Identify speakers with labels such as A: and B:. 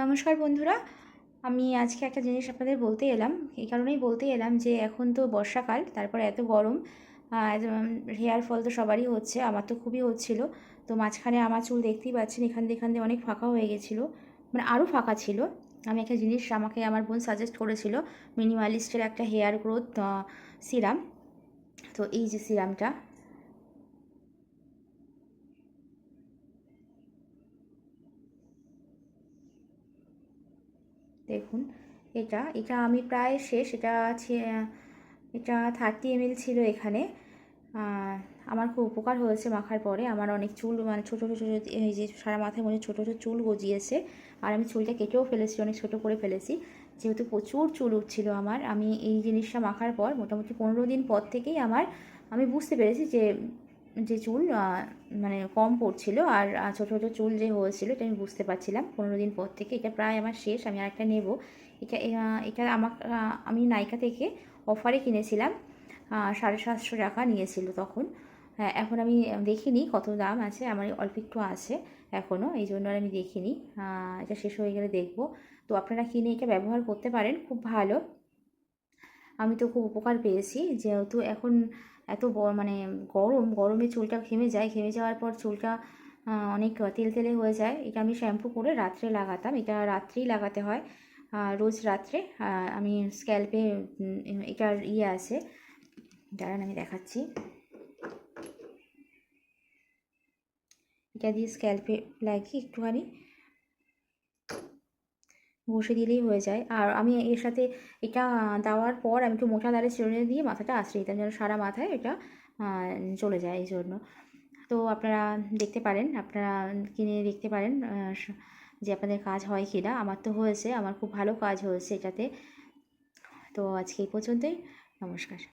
A: নমস্কার বন্ধুরা। আমি আজকে একটা জিনিস আপনাদের বলতে এলাম। এই কারণেই বলতে এলাম যে, এখন তো বর্ষাকাল, তারপরে এত গরম হেয়ার ফল তো সবারই হচ্ছে, আমার তো খুবই হচ্ছিল। তো মাঝখানে আমার চুল দেখতেই পাচ্ছেন, এখান দিয়ে এখান দিয়ে অনেক ফাঁকা হয়ে গেছিল। মানে আরও ফাঁকা ছিল। আমি একটা জিনিস আমাকে, আমার বোন সাজেস্ট করেছিল মিনিমালিস্টের একটা হেয়ার গ্রোথ সিরাম তো এই যে সিরামটা দেখুন, এটা এটা আমি প্রায় শেষ, এটা আছে, এটা থার্টি এমএল ছিল এখানে। আমার খুব উপকার হয়েছে মাখার পরে। আমার অনেক চুল মানে ছোটো ছোটো এই যে সারা মাথায় মনে ছোটো ছোটো চুল গজিয়েছে। আর আমি চুলটা কেটেও ফেলেছি, অনেক ছোটো করে ফেলেছি। যেহেতু প্রচুর চুল উঠছিল আমার, আমি এই জিনিসটা মাখার পর মোটামুটি পনেরো দিন পর থেকেই আমার, আমি বুঝতে পেরেছি যে যে চুল মানে কম পড়ছিল আর ছোটো ছোটো চুল যে হয়েছিল এটা আমি বুঝতে পারছিলাম। পনেরো দিন পর থেকে এটা প্রায় আমার শেষ, আমি আরেকটা নেব। এটা এটা আমার আমি নাইকা থেকে অফারে কিনেছিলাম সাড়ে সাতশো টাকা নিয়েছিল তখন। এখন আমি দেখিনি কত দাম আছে, আমার অল্প একটু আছে এখনও এই জন্য আর আমি দেখিনি। এটা শেষ হয়ে গেলে দেখব। তো আপনারা কিনে এটা ব্যবহার করতে পারেন, খুব ভালো। আমি তো খুব উপকার পেয়েছি, যেহেতু এখন এত মানে গরম, গরমে চুলটা ঘেমে যায়, ঘেমে যাওয়ার পর চুলটা অনেক তেল তেলে হয়ে যায়। এটা আমি শ্যাম্পু করে রাত্রে লাগাতাম। এটা রাত্রেই লাগাতে হয়। রোজ রাত্রে আমি স্ক্যাল্পে এটার ইয়ে আছে। দাঁড়ান, আমি দেখাচ্ছি। এটা দিয়ে স্ক্যাল্পে লাগিয়ে একটুখানি ঘষে দিলেই হয়ে যায়। আর আমি এর সাথে এটা দেওয়ার পর আমি একটু মোটা দাঁড়ে চিরুনি দিয়ে মাথাটা আশ্রয় দিতাম যেন সারা মাথায় এটা চলে যায় এই জন্য। তো আপনারা দেখতে পারেন, আপনারা কিনে দেখতে পারেন যে আপনাদের কাজ হয় কি না আমার তো হয়েছে, আমার খুব ভালো কাজ হয়েছে এটাতে। তো আজকে এই পর্যন্তই, নমস্কার।